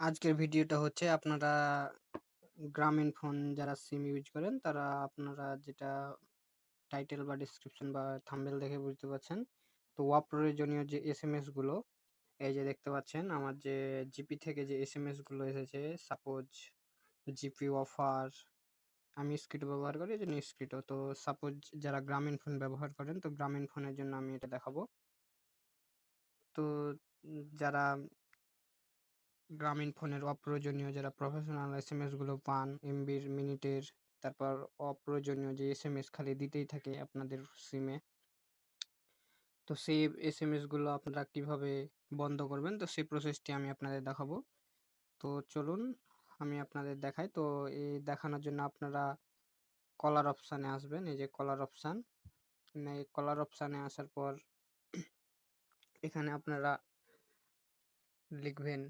আজকের ভিডিওটা হচ্ছে আপনারা গ্রামীণ ফোন যারা সিম ইউজ করেন, তারা আপনারা যেটা টাইটেল বা ডিসক্রিপশন বা থাম্বেল দেখে বুঝতে পারছেন। তো অপ্রয়োজনীয় যে এস এম এসগুলো, এই যে দেখতে পাচ্ছেন, আমার যে জিপি থেকে যে এস এম এসগুলো এসেছে সাপোজ জিপি অফার আমি স্ক্রিটো ব্যবহার করি, এই জন্য স্ক্রিটো তো সাপোজ যারা গ্রামীণ ফোন ব্যবহার করেন, তো গ্রামীণ ফোনের জন্য আমি এটা দেখাবো। তো যারা গ্রামীণ ফোনের অপ্রয়োজনীয় যারা প্রফেশনাল এস এম এসগুলো পান এমবির মিনিটের, তারপর অপ্রয়োজনীয় যে এস এম এস খালি দিতেই থাকে আপনাদের সিমে তো সেই এস এম এসগুলো আপনারা কীভাবে বন্ধ করবেন? তো সেই প্রসেসটি আমি আপনাদের দেখাবো। তো চলুন, আমি আপনাদের দেখাই। তো এই দেখানোর জন্য আপনারা কলার অপশানে আসবেন, এই যে কলার অপশান এই কলার অপশানে আসার পর এখানে আপনারা লিখবেন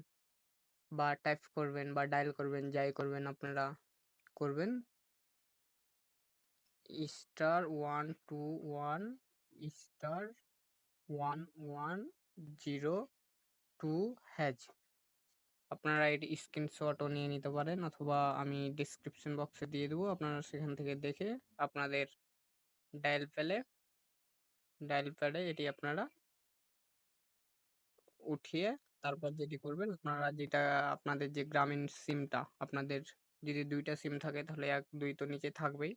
বা টাইপ করবেন বা ডায়াল করবেন, যাই করবেন আপনারা করবেন। Star one two one star one one zero two hash আপনারা এটি স্ক্রিনশটও নিয়ে নিতে পারেন অথবা আমি ডিসক্রিপশন বক্সে দিয়ে দেবো, আপনারা সেখান থেকে দেখে আপনাদের ডায়াল প্যালে ডায়াল প্যাডে এটি আপনারা উঠিয়ে তারপর যেটি করবেন, আপনারা যেটা আপনাদের যে গ্রামীণ সিমটা, আপনাদের যদি দুইটা সিম থাকে, তাহলে এক, দুই তো নিচে থাকবেই।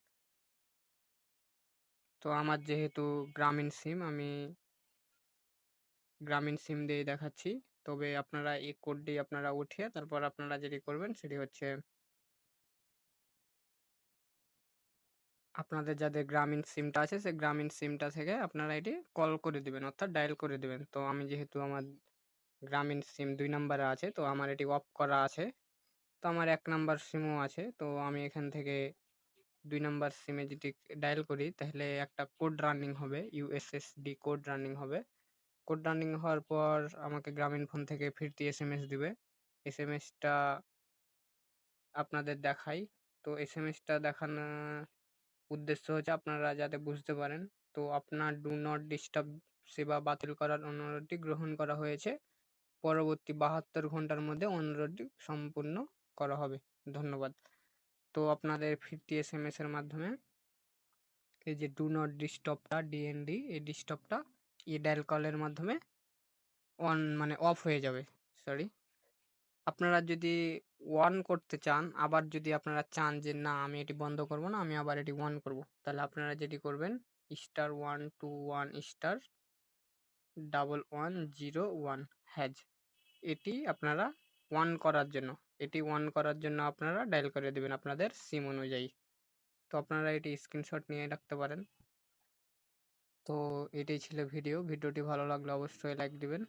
তো আমার যেহেতু গ্রামীণ সিম, আমি গ্রামীণ সিম দিয়ে দেখাচ্ছি। তবে আপনারা এই কোডটি আপনারা উঠিয়ে তারপর আপনারা যেটি করবেন, সেটি হচ্ছে আপনাদের যাদের গ্রামীণ সিমটা আছে সেই গ্রামীণ সিমটা থেকে আপনারা এটি কল করে দিবেন, অর্থাৎ ডায়াল করে দিবেন। তো আমি যেহেতু আমার গ্রামীণ সিম দুই নাম্বারে আছে। তো আমার এটি অফ করা আছে। তো আমার এক নাম্বার সিমও আছে। তো আমি এখান থেকে দুই নাম্বার সিমে যদি ডায়াল করি, তাহলে একটা কোড রানিং হবে। ইউএসএসডি কোড রানিং হবে। কোড রানিং হওয়ার পর আমাকে গ্রামীণ ফোন থেকে ফিরতি এস এম এস দিবে। এস এম এসটা আপনাদের দেখাই। তো এস এম এসটা দেখানো উদ্দেশ্য হচ্ছে আপনারা যাতে বুঝতে পারেন। তো আপনার ডু নট ডিস্টার্ব সেবা বাতিল করার অনুরোধটি গ্রহণ করা হয়েছে। পরবর্তী বাহাত্তর ঘণ্টার মধ্যে অনুরোধটি সম্পূর্ণ করা হবে। ধন্যবাদ। তো আপনাদের ফিফটি এস এম এস এর মাধ্যমে এই যে ডু নট ডিস্টার্বটা ডিএনডি এই ডিস্টার্বটা ই ডায়াল কলের মাধ্যমে অন মানে অফ হয়ে যাবে। সরি আপনারা যদি ওয়ান করতে চান, আবার যদি আপনারা চান যে না, আমি এটি বন্ধ করব না, আমি আবার এটি ওয়ান করব, তাহলে আপনারা যেটি করবেন star one two one star double one zero one hash এটি আপনারা ওয়ান করার জন্য, এটি ওয়ান করার জন্য আপনারা ডায়াল করে দেবেন আপনাদের সিম অনুযায়ী। তো আপনারা এটি স্ক্রিনশট নিয়ে রাখতে পারেন। তো এটি ছিল ভিডিও ভিডিওটি ভালো লাগলে অবশ্যই লাইক দিবেন।